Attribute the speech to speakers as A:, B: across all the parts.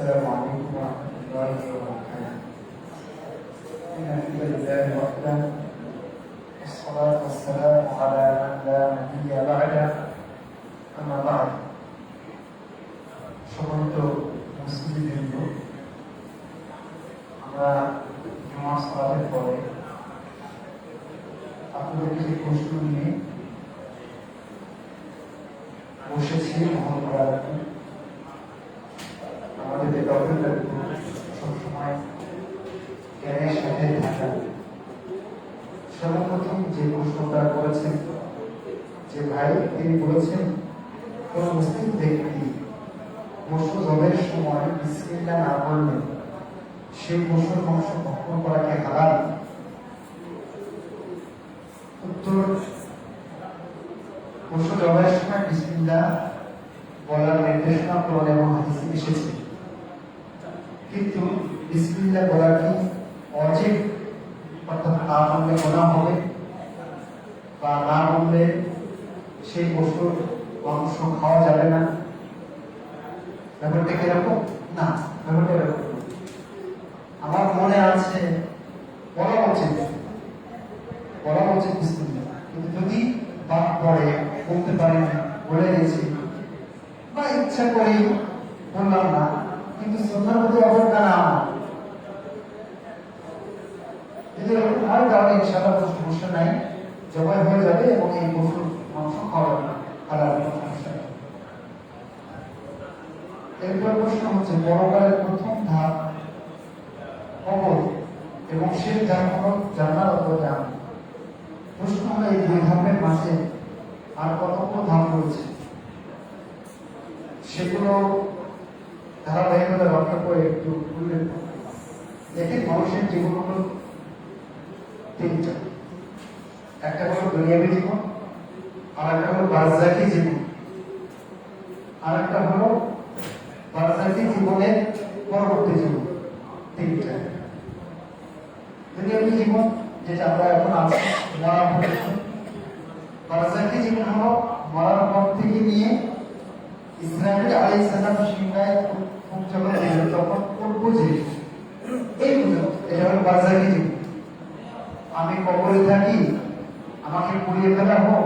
A: السلام عليكم ورحمة الله وبركاته. إن الحمد لله وحده والصلاة والسلام على من لا نبي بعده أما بعد সম্মানিত মুসলিমবৃন্দ আমরা জমা সালাতের পরে আপনাদের কিছু প্রশ্ন নিয়ে বসেছি মহল করার যে ভাই, তিনি বলেছেন কোন মুসলিম ব্যক্তি পশু জবের সময় বিসমিল্লাহ না করলে সেই পশুর মাংস ভক্ষণ করাকে হালাল উত্তর পশু জবের সময় বিসমিল্লাহ বলার নির্দেশনা কোরআন এবং হাদিসে এসেছে। কিন্তু বিসমিল্লাহ বলা কি অজিব অর্থাৎ না বললে গোনা হবে বা না বললে সেই পশুর মাংস খাওয়া যাবে না। ব্যাপারটা কীরকম? না, ব্যাপারটা আমার মনে আছে, বলা উচিত বলা উচিত কিন্তু যদি বলতে পারি না, বলে গেছি বা ইচ্ছা করি বললাম না, কিন্তু শ্রদ্ধার মধ্যে অবজ্ঞা না। যদি এরকম হয়, তাহলে সমস্যা নাই। জবাই হয়ে যাবে এবং এই পশুর নেই এরপর প্রশ্ন হচ্ছে, পরকালের প্রথম ধাপ কবর এবং শেষ ধাপ হলো জাহান্নাম প্রশ্ন হলো, এই দুই ধাপের মাঝে আর কতগুলো ধাপ রয়েছে সেগুলো ধারাবাহিকতা রক্ষা করে একটু উল্লেখ। দেখেন মানুষের জীবন হলো তিনটা একটা হলো দুনিয়াবী বারজাকি জীবন। আর একটা হলো বারজাকি জীবনের পরবর্তী জীবন। তিনটা। দুনিয়াবী জীবন, যেটা আমরা এখন আছি বারজাকি জীবন হলো মরার পর থেকে নিয়ে ইসরায়েল আলাইহিস সালাম সিংহায় যখন তখন পূর্ব যে এই এটা হলো বারজাকি জীবন। আমি কবরে থাকি, আমাকে পুড়িয়ে ফেলা হোক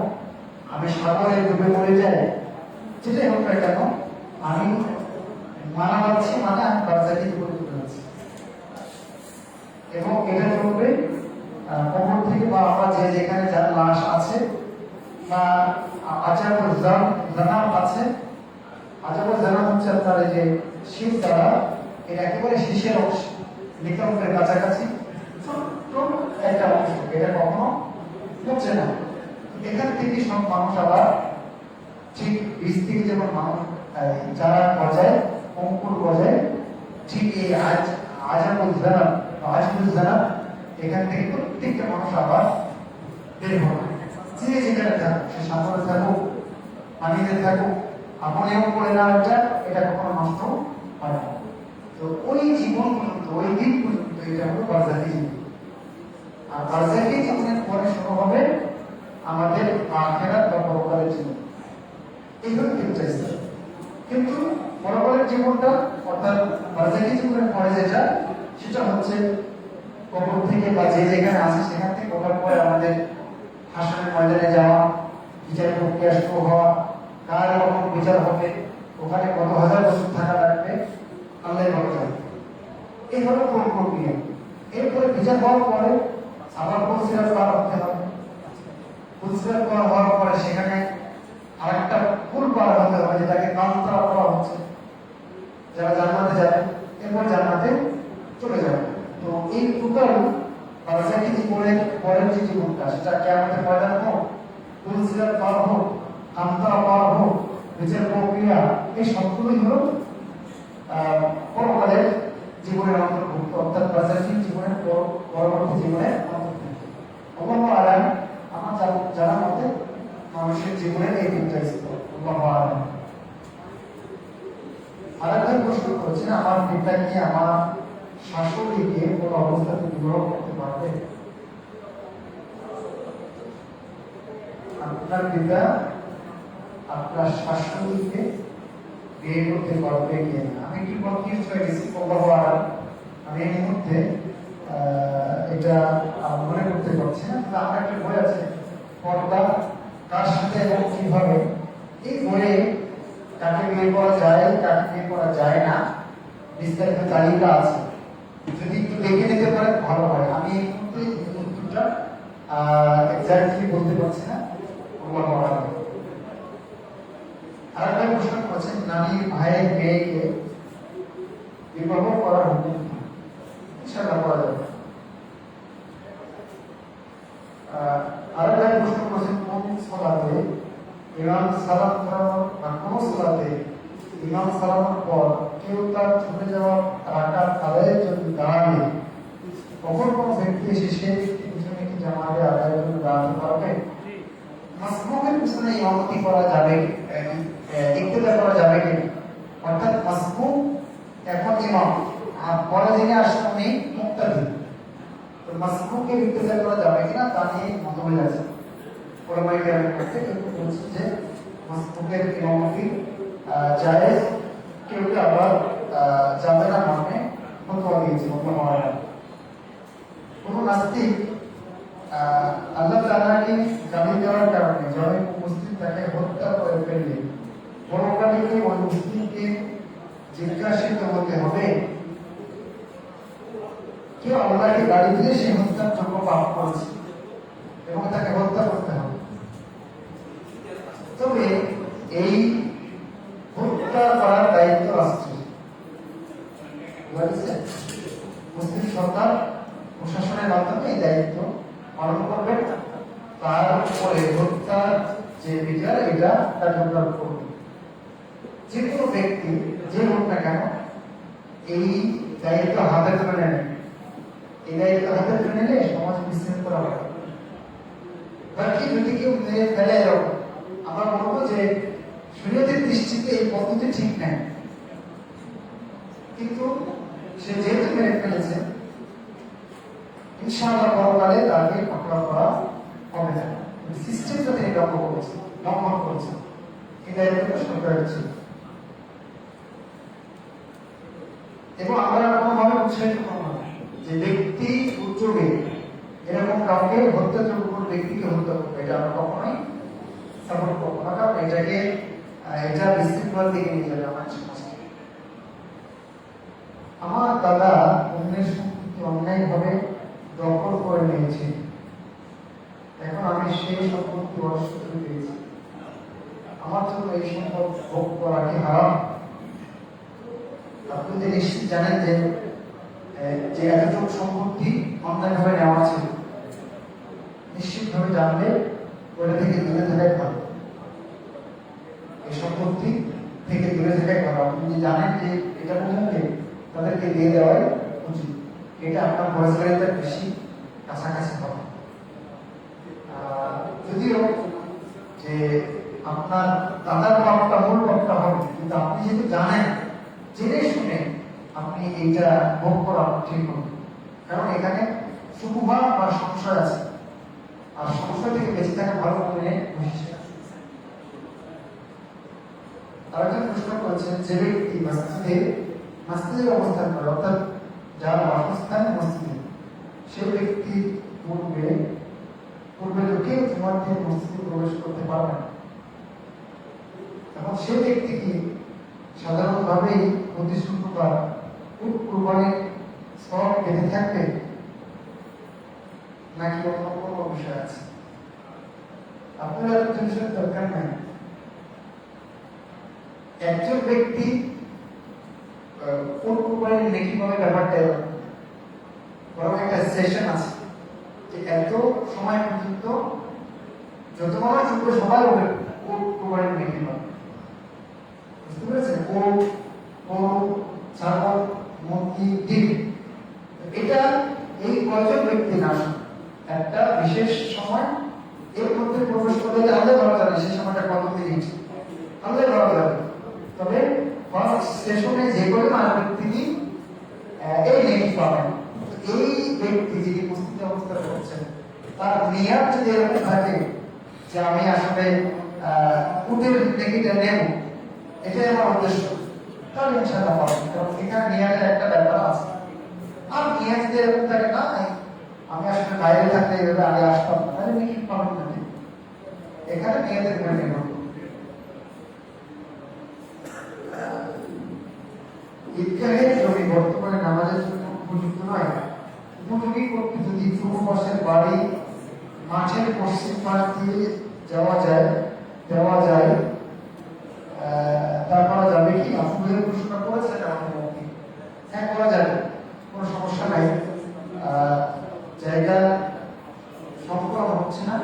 A: আমি সাগরে ডুবে মরে যাই। যেটাই হোক না কেন আমি মারা যাচ্ছি মানে আমি চলে এবং এটা আহ, কবর থেকে বা আমরা যে যেখানে যার লাশ আছে বা আচার জানাম আছে আচার জানাম হচ্ছে আপনার যে শীত দ্বারা এটা একেবারে শীষের অংশ নিকটের কাছাকাছি। ছোট্ট একটা অংশ এটা কখনো হচ্ছে না। এখান থেকে সব মানুষ আবার ঠিক বীজ থেকে যেমন মানুষ চারা গজায়, অঙ্কুর গজায়, ঠিক এই আজ আজাবুল জানাম আজবুল জানাম এখান থেকে প্রত্যেকটা মানুষ আবার বের হবে যে যেখানে থাকুক, সে সাগরে থাকুক, পানিতে থাকুক আপনিও করে না, এটা এটা কখনো নষ্ট হয় না। তো ওই জীবন পর্যন্ত, ওই দিন পর্যন্ত এটা হলো বারজাকি জীবন। আর বারজাকি জীবনের পরে শুরু হবে আমাদের আখেরাত বা পরকালের জীবন এইগুলো তিনটা স্তর কিন্তু পরকালের জীবনটা অর্থাৎ বারজাকি জীবনের পরে যেটা, সেটা হচ্ছে কবর থেকে বা যে যেখানে আছে সেখান থেকে ওঠার পরে আমাদের হাসনের ময়দানে যাওয়া, বিচার প্রক্রিয়া শুরু হওয়া, কার কখন বিচার হবে, ওখানে কত হাজার বছর থাকা লাগবে আল্লাহ ভালো জানে। এই হলো কোন প্রক্রিয়া। এরপরে বিচার হওয়ার পরে আবার কুলসিরাত পার হতে হবে। কুলসিরাত পার হওয়ার পরে সেখানে আরেকটা ফুল পার হতে হবে যেটাকে কান্তরা করা হচ্ছে। যারা জান্নাতে যাবে, এরপর জান্নাতে চলে যাবে। তো এই টোটাল বারজাকি জীবনের পরের যে জীবনটা, সেটা কেমন ময়দান হোক তুলসিরাত পার হোক কান্তরা পার হোক, বিচার প্রক্রিয়া, এই সবগুলোই হলো পরকালের জীবনের অন্তর্ভুক্ত, অর্থাৎ বারজাকি জীবনের পর- পরবর্তী জীবনের অন্তর্ভুক্ত অবাহ আলাম আমার জানা- জানা মতে মানুষের জীবনের এই তিনটা স্তর অবাহ আলাম আরেকটা প্রশ্ন করেছেন আমার পিতা আমার শাশুড়িকে কোন অবস্থাতে বিবাহ করতে পারবে? আপনার পিতা আপনার শাশুড়িকে বিয়ে করতে পারবে কি না আমি একটু কনফিউজ হয়ে গেছি আমি এই মুহূর্তে এটা মনে করতে পারছি না, কিন্তু আমার একটা বই আছে, পর্দা কার সাথে এবং কীভাবে? এই বইয়ে কাকে বিয়ে করা যায়, কাকে বিয়ে করা যায় না বিস্তারিত তালিকা আছে। যদি একটু দেখে নিতে পারেন, ভালো হয়। আমি এই মুহূর্তে উত্তরটা এক্স্যাক্টলি বলতে পারছি না। আর একটা প্রশ্ন করেছেন নানির ভাইয়ের মেয়েকে বিবাহ করার হুকুম কি? ইনশাআল্লাহ করা যাবে। আর একটা প্রশ্ন করেছেন, কোন সলাতে ইমাম সালাম বা কোন সলাতে ইমাম সালামের পর কেউ তার ছুটে যাওয়া রাকাত আদায়ের জন্য দাঁড়ালে কখন কোন ব্যক্তি এসে সেই পিছনে কি জামাতে আদায়ের জন্য দাঁড়াতে পারবে? মাসবুকের পিছনে ইমামতি করা যাবে ইক্তেদা করা যাবে কি? অর্থাৎ মাসবুক এখন ইমাম আর পরে যিনি আসছেন উনি মুক্তাদি। তো করা যাবে কিনা তা নিয়ে মতভেদ আছে ওলামাই কেরামের মধ্যে কেউ কেউ বলছেন যে মাসবুকের ইমামতি জায়েজ। কেউ আবার যাবে না মর্মে? ফতোয়া দিয়েছে আল্লাহু আ'লাম কোনো নাস্তিক আল্লাহ তাআলাকে গালি দেওয়ার কারণে জনে উপস্থিত তাকে হত্যা করে ফেললে পরকালে ওই মুসলিমকে জিজ্ঞাসিত হতে হবে, কেউ আল্লাহকে গালি দিয়ে সে হত্যার জন্য পাপ করেছে এবং তাকে হত্যা করতে হবে? তবে এই হত্যা করার দায়িত্ব আসছে বুঝেছে? মুসলিম সরকার প্রশাসনের মাধ্যমে এই দায়িত্ব পালন করবেন তার উপরে হত্যার যে বিচার এটা কার্যকর করবে যে কোনো ব্যক্তি যে হোক না কেন এই দায়িত্ব হাতে তুলে নেন হাতে তুলে নিলে সমাজ বিশৃঙ্খলা হবে বাকি যদি কেউ ফেলে এরকম, আমরা বলব যে শরীয়তের দৃষ্টিতে এই পদ্ধতি ঠিক নেই। কিন্তু সে যেহেতু মেরে ফেলেছে, ইনশাআল্লাহ পরকালে তাকে পাকড়া করা হবে না। সিস্টেম যাতে লক্ষ্য করেছে, লঙ্ঘন করেছে এই দায়িত্বটা সরকারের ছিল। এবং আমরা কোনোভাবে উৎসাহিত করব না যে ব্যক্তি উদ্যোগে এরকম কাউকে হত্যাযোগ্য ব্যক্তিকে হত্যা করবে এটা আমরা কখনোই সাপোর্ট করব না। কারণ এটাকে, এটা বিশৃঙ্খলার দিকে নিয়ে যাবে আমার আমার দাদা অন্যের সম্পত্তি অন্যায়ভাবে দখল করে নিয়েছে এখন আমি সেই সম্পত্তি অসুস্থ পেয়েছি আমার জন্য এই সম্পদ ভোগ করা কি হারাম? আপনি যে নিশ্চিত জানেন যে যে সম্পত্তি নেওয়া জানলে ওটা থেকে দূরে থাকাই ভালো। এই সম্পত্তি থেকে দূরে থাকাই ভালো। আপনি জানেন যে এটা তাদেরকে দিয়ে দেওয়াই উচিত। এটা আপনার বেশি কাছাকাছি হবে। যদিও যে আপনার দাদার পাপটা, মূল পাপটা হবে, কিন্তু আপনি যেহেতু জানেন জেনে শুনে আপনি এইটা ভোগ করা ঠিক হবে। কারণ এখানে সুবিধা বা আছে। আর থেকে বেঁচে থাকা ভালো মনে প্রশ্ন করেছেন, যে ব্যক্তি অবস্থান করে, অর্থাৎ যার বাসস্থান মসজিদে সেই ব্যক্তি পূর্বে পূর্বে লোকে মসজিদে প্রবেশ করতে পারবে না। এখন সে ব্যক্তি কি সাধারণভাবেই প্রতি শুক্রবার উট কুরবানির সব বেঁধে থাকবে নাকি অন্য কোনো বিষয় আছে? আপনার এত টেনশন দরকার নাই। একজন ব্যক্তি আহ, কোন কুরবানির নেকি পাবে ব্যাপারটা এরকম। বরং একটা সেশন আছে যে এত সময় পর্যন্ত যত মানুষ শুক্র সবাই হবে কোন কুরবানির নেকি পাবে বুঝতে পেরেছেন? ও গরু ছাগল মুরগি ডিম এটা এই কয়জন ব্যক্তি না। একটা বিশেষ সময় এর মধ্যে প্রবেশ করলে আল্লাহ ভালো জানে সেই সময়টা কত মিনিট আল্লাহ ভালো জানে তবে ফার্স্ট সেশনে যে করে মানুষ ব্যক্তি আহ, এই নেকি পাবেন। এই ব্যক্তি যিনি উপস্থিত অবস্থা করছেন তার নিয়াত যদি এরকম থাকে যে আমি আসলে উটের নেকিটা নেব এটাই আমার উদ্দেশ্য। তাহলে ইনশাআল্লাহ পাবেন। কারণ এখানে নিয়াজের একটা ব্যাপার আছে। আর যে এরকম থাকে আমি আসলে বাইরে থাকলে এইভাবে আগে আসতাম তাহলে নিখিত পাবেন না? এখানে উপরে নির্ভর ঈদগাহের জমি বর্তমানে নামাজের জন্য উপযুক্ত নয় উপযোগী করতে যদি পূর্ব বাড়ি, মাঠের পশ্চিম পাশ দিয়ে যাওয়া যায়, দেওয়া যায় তা করা যাবে কি? আপনাদের প্রশ্নটা করেছেন আমাদের হ্যাঁ করা যাবে কোনো সমস্যা নাই আহ, জায়গা সম্পূর্ণ হচ্ছে না।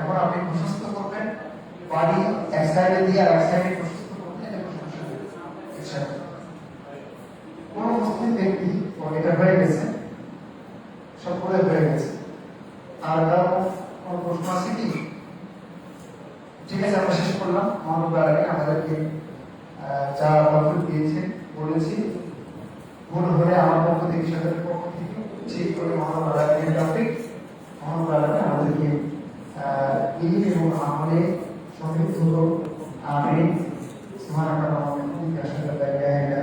A: এখন আপনি প্রশস্ত করবেন বাড়ি এক সাইডে দিয়ে আর এক সাইডে প্রশস্ত করবেন কোনো মুসলিম ব্যক্তি এটা হয়ে গেছে সব করে হয়ে গেছে। আর কারও কোনো প্রশ্ন আছে কি? ঠিক আছে, আমরা শেষ করলাম। মহানবী আগে আমাদেরকে যা বক্তব্য দিয়েছে বলেছি ভুল হলে আমার পক্ষ থেকে সাথে ঠিক করে মহানবী আগে টপিক মহানবী আগে আমাদেরকে ইলিম এবং আমলে সমৃদ্ধ। আমিন আশহাদু আল্লা ইলাহা